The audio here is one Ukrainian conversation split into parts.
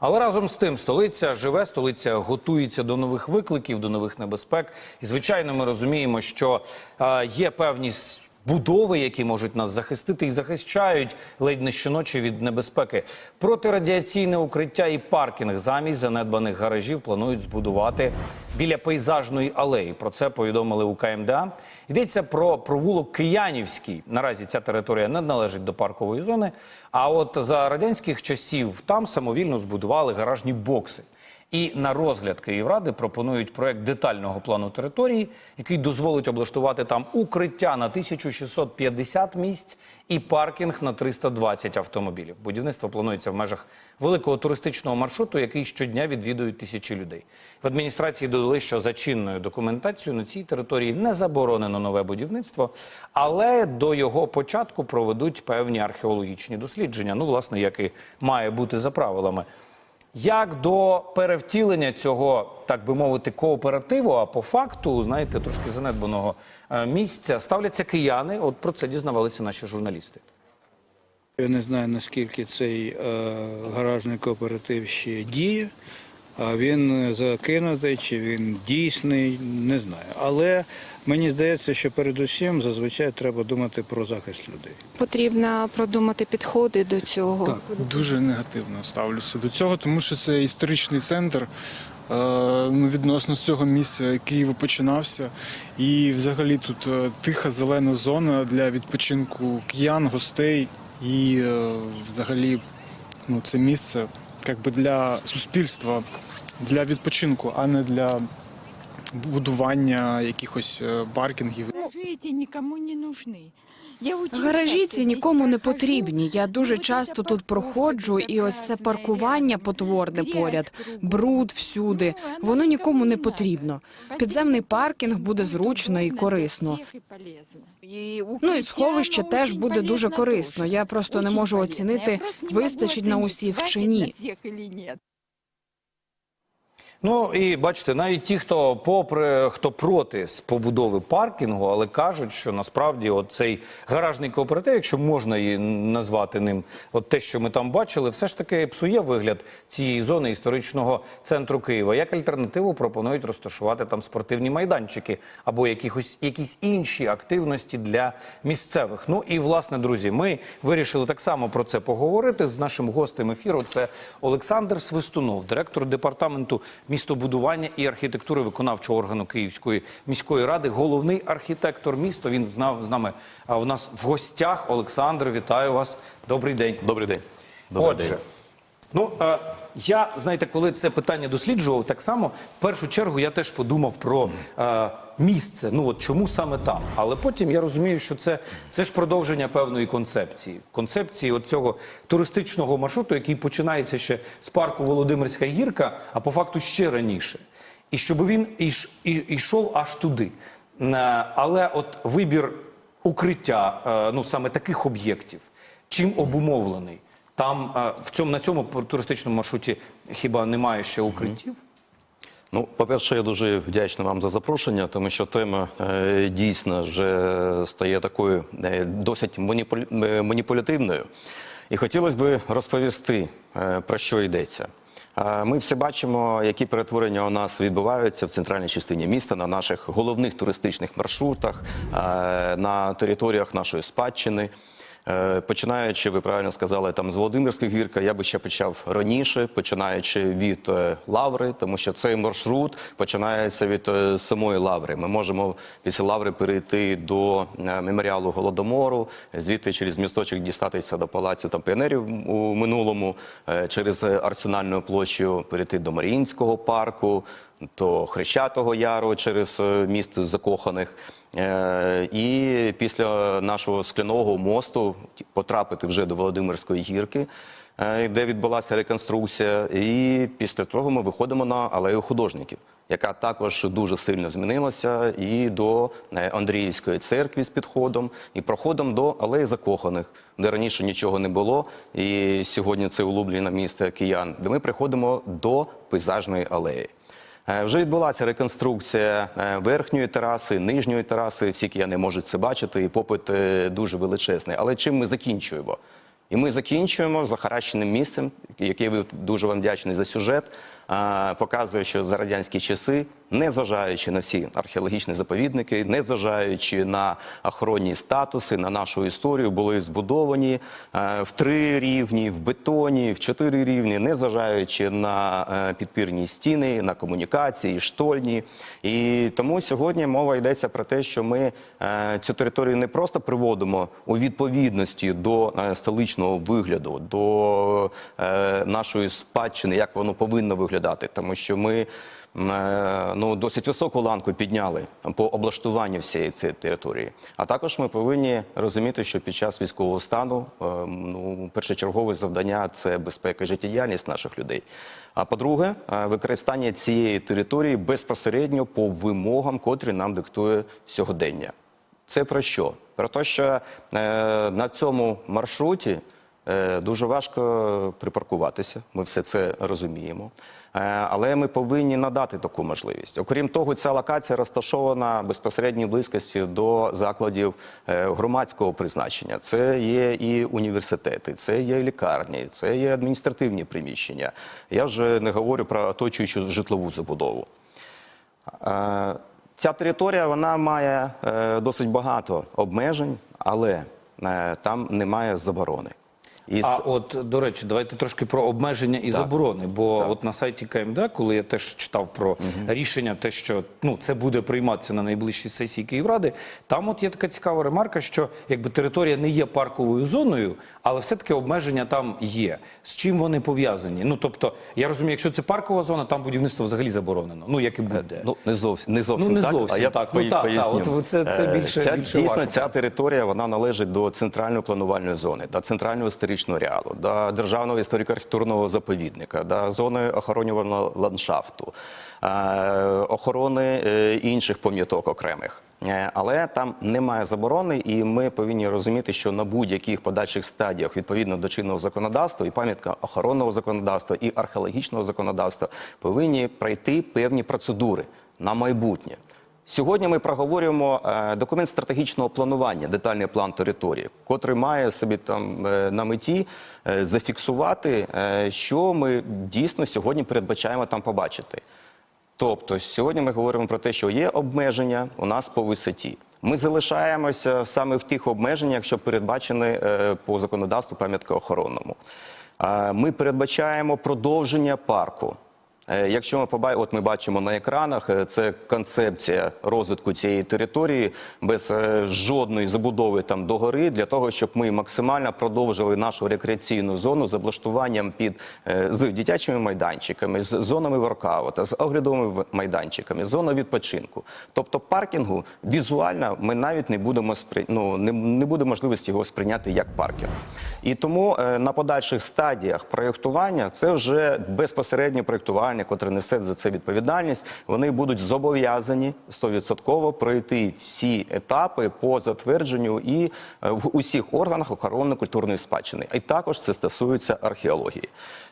Але разом з тим столиця живе, столиця готується до нових викликів, до нових небезпек. І звичайно, ми розуміємо, що е, є певні с- будови, які можуть нас захистити і захищають ледь не щоночі від небезпеки. Протирадіаційне укриття і паркінг замість занедбаних гаражів планують збудувати біля пейзажної алеї. Про це повідомили у КМДА. Йдеться про провулок Киянівський. Наразі ця територія не належить до паркової зони. А от за радянських часів там самовільно збудували гаражні бокси. І на розгляд Київради пропонують проект детального плану території, який дозволить облаштувати там укриття на 1650 місць і паркінг на 320 автомобілів. Будівництво планується в межах великого туристичного маршруту, який щодня відвідують тисячі людей. В адміністрації додали, що за чинною документацією на цій території не заборонено нове будівництво, але до його початку проведуть певні археологічні дослідження. Ну, власне, як і має бути за правилами. Як до перевтілення цього, так би мовити, кооперативу, а по факту, знаєте, трошки занедбаного е, місця, ставляться кияни. От про це дізнавалися наші журналісти. Я не знаю, наскільки цей е, гаражний кооператив ще діє, а він закинутий чи він дійсний, не знаю. Але мені здається, що передусім зазвичай треба думати про захист людей. Потрібно продумати підходи до цього. Так. Дуже негативно ставлюся до цього, тому що це історичний центр. е, Ну, відносно з цього місця Київ починався, і взагалі тут е, тиха зелена зона для відпочинку киян, гостей, і е, взагалі ну, це місце якби для суспільства, для відпочинку, а не для будування якихось баркінгів паркінгів. нікому эти не нужны. Гаражі ці нікому не потрібні. Я дуже часто тут проходжу, і ось це паркування потворне поряд, бруд всюди. Воно нікому не потрібно. Підземний паркінг буде зручно і корисно. Ну і сховище теж буде дуже корисно. Я просто не можу оцінити, вистачить на усіх чи ні. на всіх или ні. Ну і бачите, навіть ті, хто попри хто проти побудови паркінгу, але кажуть, що насправді от цей гаражний кооператив, якщо можна її назвати ним, от те, що ми там бачили, все ж таки псує вигляд цієї зони історичного центру Києва. Як альтернативу пропонують розташувати там спортивні майданчики або якихось якісь інші активності для місцевих. Ну і власне, друзі, ми вирішили так само про це поговорити з нашим гостем ефіру. Це Олександр Свистунов, директор департаменту містобудування і архітектури виконавчого органу Київської міської ради, головний архітектор міста. Він знав з нами а в нас в гостях. Олександр, вітаю вас. Добрий день. Добрий день. Добрий Отже, день. ну я знаєте, коли це питання досліджував, так само в першу чергу я теж подумав про е, місце. Ну от чому саме там? Але потім я розумію, що це, це ж продовження певної концепції. Концепції от цього туристичного маршруту, який починається ще з парку Володимирська гірка, а по факту ще раніше. І щоб він іш, і, йшов аж туди. Е, Але от вибір укриття, е, ну саме таких об'єктів, чим обумовлений? Там в цьому на цьому туристичному маршруті хіба немає ще укриттів? Ну, по-перше, я дуже вдячний вам за запрошення, тому що тема е, дійсно вже стає такою е, досить маніпу- е, маніпулятивною. І хотілося б розповісти, е, про що йдеться. Е, Ми всі бачимо, які перетворення у нас відбуваються в центральній частині міста на наших головних туристичних маршрутах, е, на територіях нашої спадщини. Е, Починаючи, ви правильно сказали, там з Володимирської гірка, я би ще почав раніше, починаючи від е, Лаври, тому що цей маршрут починається від е, самої Лаври. Ми можемо після Лаври перейти до меморіалу Голодомору, звідти через місточок дістатися до палацю там піонерів у минулому, через Арсенальну площу перейти до Маріїнського парку, до Хрещатого Яру через місто закоханих. Е, І після нашого скляного мосту потрапити вже до Володимирської гірки, е, де відбулася реконструкція. І після того ми виходимо на алею художників, яка також дуже сильно змінилася, і до е, Андріївської церкви з підходом, і проходом до алеї закоханих, де раніше нічого не було. І сьогодні це улюблене місто киян, де ми приходимо до пейзажної алеї. Е, Вже відбулася реконструкція е, верхньої тераси, нижньої тераси. Всі кияни можуть це бачити, і попит е, дуже величезний. Але чим ми закінчуємо? І ми закінчуємо захаращеним місцем, який ви дуже вам вдячний за сюжет. Показує, що за радянські часи, незважаючи на всі археологічні заповідники, незважаючи на охоронні статуси, на нашу історію, були збудовані е, в три рівні, в бетоні, в чотири рівні, незважаючи на е, підпірні стіни, на комунікації, штольні. І тому сьогодні мова йдеться про те, що ми е, цю територію не просто приводимо у відповідності до столичного вигляду, до нашої спадщини, як воно повинно виглядати, тому що ми. е, Ну, досить високу ланку підняли по облаштуванню всієї цієї території. А також ми повинні розуміти, що під час військового стану е, ну, першочергове завдання це безпека і життєдіяльність наших людей. А по-друге, е, використання цієї території безпосередньо по вимогам, котрі нам диктує сьогодення. Це про що? Про те, що на цьому маршруті дуже важко припаркуватися. Ми все це розуміємо. Е, але ми повинні надати таку можливість. Окрім того, ця локація розташована безпосередній близькості до закладів е, громадського призначення. Це є і університети, це є лікарні, це є адміністративні приміщення. Я вже не говорю про оточуючу житлову забудову. Е, Ця територія вона має е, досить багато обмежень, але е, там немає заборони. І А от до речі, давайте трошки про обмеження і заборони. Бо от на сайті КМД, коли я теж читав про рішення, те, що ну це буде прийматися на найближчій сесії Київради, там от є така цікава ремарка, що якби територія не є парковою зоною, але все-таки обмеження там є. З чим вони пов'язані? Ну тобто, я розумію, якщо це паркова зона, там будівництво взагалі заборонено. Ну як і буде. Ну, не зовсім, не зовсім Ну, не так, зовсім а я так. Ну, так, так, от це- це Е, більше- ця, більше Дійсно, важко. ця територія, вона належить до центральної планувальної зони, до центрального історичного реалу, до державного історико-архітектурного заповідника, до зони охоронювального ландшафту, е, охорони е, інших пам'яток окремих. Е, Але там немає заборони, і ми повинні розуміти, що на будь-яких подальших стадіях відповідно до чинного законодавства і пам'ятка охоронного законодавства і археологічного законодавства повинні пройти певні процедури на майбутнє. Сьогодні ми проговорюємо е, документ стратегічного планування, детальний план території, котрий має собі там е, на меті е, зафіксувати, що ми дійсно сьогодні передбачаємо там побачити. Тобто сьогодні ми говоримо про те, що є обмеження у нас по висоті. Ми залишаємося саме в тих обмеженнях, що передбачені по законодавству пам'яткоохоронному. Ми передбачаємо продовження парку. Е, Якщо ми поба... от ми бачимо на екранах, е, це концепція розвитку цієї території без е, жодної забудови там догори, для того, щоб ми максимально продовжили нашу рекреаційну зону з облаштуванням під з дитячими майданчиками, з зонами воркаута, з оглядовими майданчиками, зона відпочинку. Тобто паркінгу візуально ми навіть не будемо спри... ну, не, не буде можливості його сприйняти як паркінг. І тому на подальших стадіях проєктування це вже безпосередньо проєктування, котре несе за це відповідальність. Вони будуть зобов'язані 100% пройти всі етапи по затвердженню і е, в усіх органах охоронно-культурної спадщини. І також це стосується археології.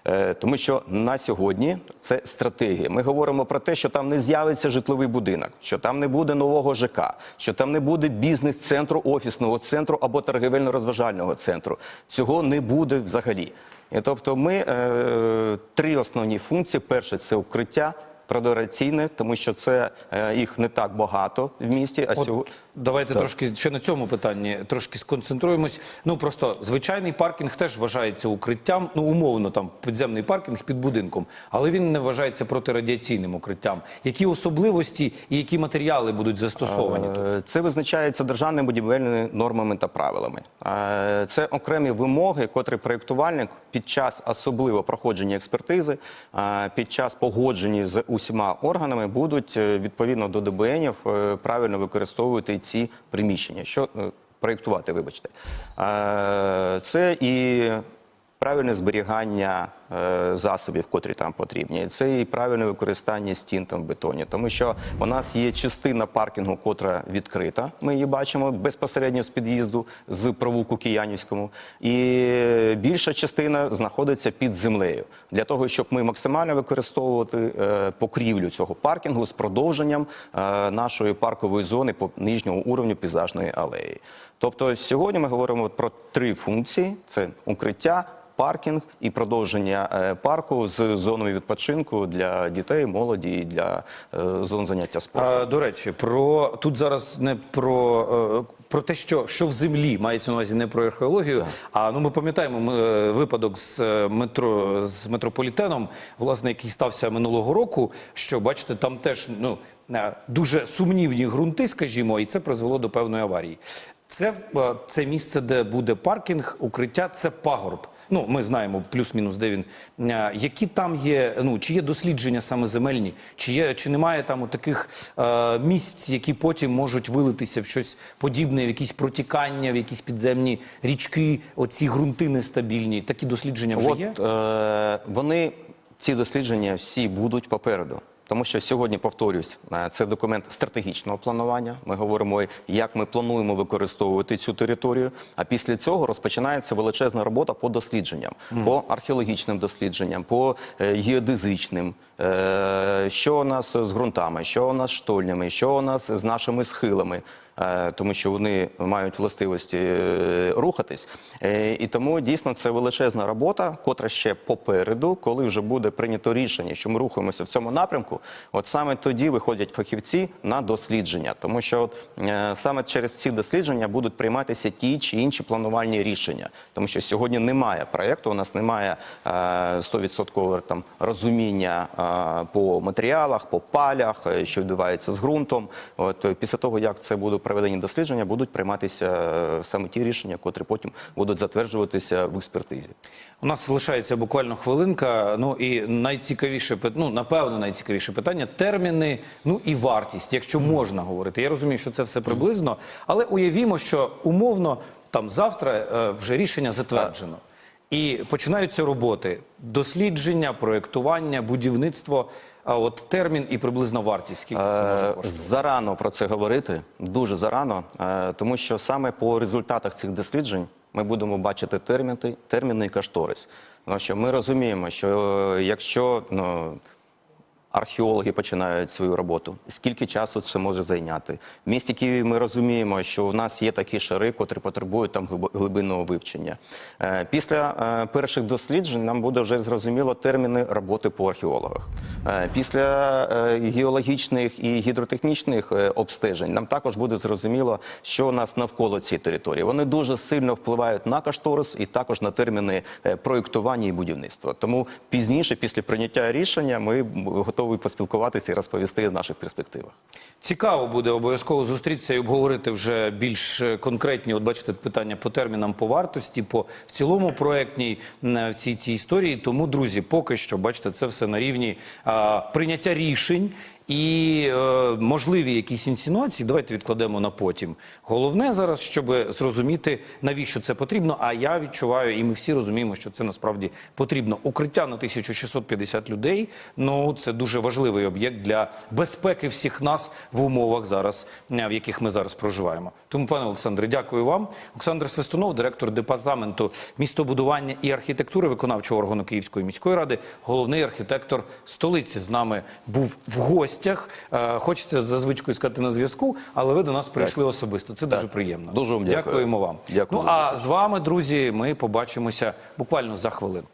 Е, Тому що на сьогодні це стратегія. Ми говоримо про те, що там не з'явиться житловий будинок, що там не буде нового ЖК, що там не буде бізнес-центру, офісного центру або торгівельно-розважального центру. Цього не буде взагалі. І тобто, ми е, три основні функції: перше це укриття. Продораційне, тому що це е, їх не так багато в місті. А От сьогодні давайте Так. трошки ще на цьому питанні трошки сконцентруємось. Ну просто звичайний паркінг теж вважається укриттям. Ну умовно там підземний паркінг під будинком, але він не вважається протирадіаційним укриттям. Які особливості і які матеріали будуть застосовані тут? Е, Це визначається державними будівельними нормами та правилами. Е, Це окремі вимоги, котрі проєктувальник під час особливо проходження експертизи, е, під час погодження з усіма органами будуть відповідно до ДБНів правильно використовувати ці приміщення. Що е, проєктувати, вибачте, Е, це і правильне зберігання засобів, котрі там потрібні. Це і правильне використання стін там в бетоні, тому що у нас є частина паркінгу, котра відкрита. Ми її бачимо безпосередньо з під'їзду з провулку Киянівському, і більша частина знаходиться під землею для того, щоб ми максимально використовувати е, покрівлю цього паркінгу з продовженням е, нашої паркової зони по нижньому уровню пейзажної алеї. Тобто сьогодні ми говоримо про три функції: це укриття. Паркінг і продовження е, парку з зонами відпочинку для дітей, молоді і для е, зон заняття спортом. А, до речі, про тут зараз не про, е, про те, що, що в землі мається на увазі не про археологію. А ну ми пам'ятаємо ми, е, випадок з е, метро з метрополітеном, власне, який стався минулого року. Що бачите, там теж ну е, дуже сумнівні ґрунти, скажімо, і це призвело до певної аварії. Це е, це місце, де буде паркінг, укриття, це пагорб. Ну, ми знаємо плюс-мінус, де він. Е, Які там є, ну чи є дослідження саме земельні, чи є, чи немає там таких е, місць, які потім можуть вилитися в щось подібне, в якісь протікання, в якісь підземні річки, оці ґрунти нестабільні. Такі дослідження вже От є. е, вони ці дослідження всі будуть попереду. Тому що сьогодні повторюсь, е, це документ стратегічного планування. Ми говоримо, як ми плануємо використовувати цю територію. А після цього розпочинається величезна робота по дослідженням, по археологічним дослідженням, по е, геодезичним. Е, Що у нас з ґрунтами, що у нас з штольнями, що у нас з нашими схилами. Е, тому що вони мають властивості е, рухатись. Е, І тому дійсно це величезна робота, котра ще попереду, коли вже буде прийнято рішення, що ми рухаємося в цьому напрямку. От саме тоді виходять фахівці на дослідження, тому що от, саме через ці дослідження будуть прийматися ті чи інші планувальні рішення, тому що сьогодні немає проєкту, у нас немає е, 100% там розуміння по матеріалах, по палях, що відбувається з ґрунтом. От після того, як це буде проведені дослідження, будуть прийматися е, саме ті рішення, котрі потім будуть затверджуватися в експертизі. У нас лишається буквально хвилинка. Ну і найцікавіше ну, напевно, найцікавіше питання терміни, ну і вартість, якщо можна говорити. Я розумію, що це все приблизно, але уявімо, що умовно там завтра е, вже рішення затверджено. І починаються роботи: дослідження, проєктування, будівництво. А от термін і приблизна вартість, скільки це може Е, коштувати? Зарано про це говорити, дуже зарано, е, тому що саме по результатах цих досліджень ми будемо бачити терміни, терміни і кошторис. Тому що ми розуміємо, що е, якщо ну, археологи починають свою роботу, скільки часу це може зайняти. В місті Києві ми розуміємо, що у нас є такі шари, котрі потребують там глибинного вивчення. Е, Після е, перших досліджень нам буде вже зрозуміло терміни роботи по археологах. Е, Після геологічних і гідротехнічних обстежень нам також буде зрозуміло, що у нас навколо цієї території. Вони дуже сильно впливають на кошторис і також на терміни проєктування і будівництва. Тому пізніше, після прийняття рішення, ми готові поспілкуватися і розповісти в наших перспективах. Цікаво буде обов'язково зустрітися і обговорити вже більш конкретні. От бачите, питання по термінам, по вартості, по в цілому проектній в цій цій історії. Тому, друзі, поки що бачите, це все на рівні а, прийняття рішень. І е, можливі якісь інсинуації, давайте відкладемо на потім. Головне зараз, щоб зрозуміти, навіщо це потрібно. А я відчуваю, і ми всі розуміємо, що це насправді потрібно. Укриття на 1650 людей. Ну це дуже важливий об'єкт для безпеки всіх нас в умовах зараз, е, в яких ми зараз проживаємо. Тому, пане Олександре, дякую вам. Олександр Свистунов, директор департаменту містобудування і архітектури виконавчого органу Київської міської ради, головний архітектор столиці з нами був в гостях. Е, Хочеться за звичкою сказати на зв'язку, але ви до нас прийшли особисто. Це дуже приємно. Дуже вам дякую. Дякуємо вам. Дякую ну а з вами, друзі, ми побачимося буквально за хвилинку.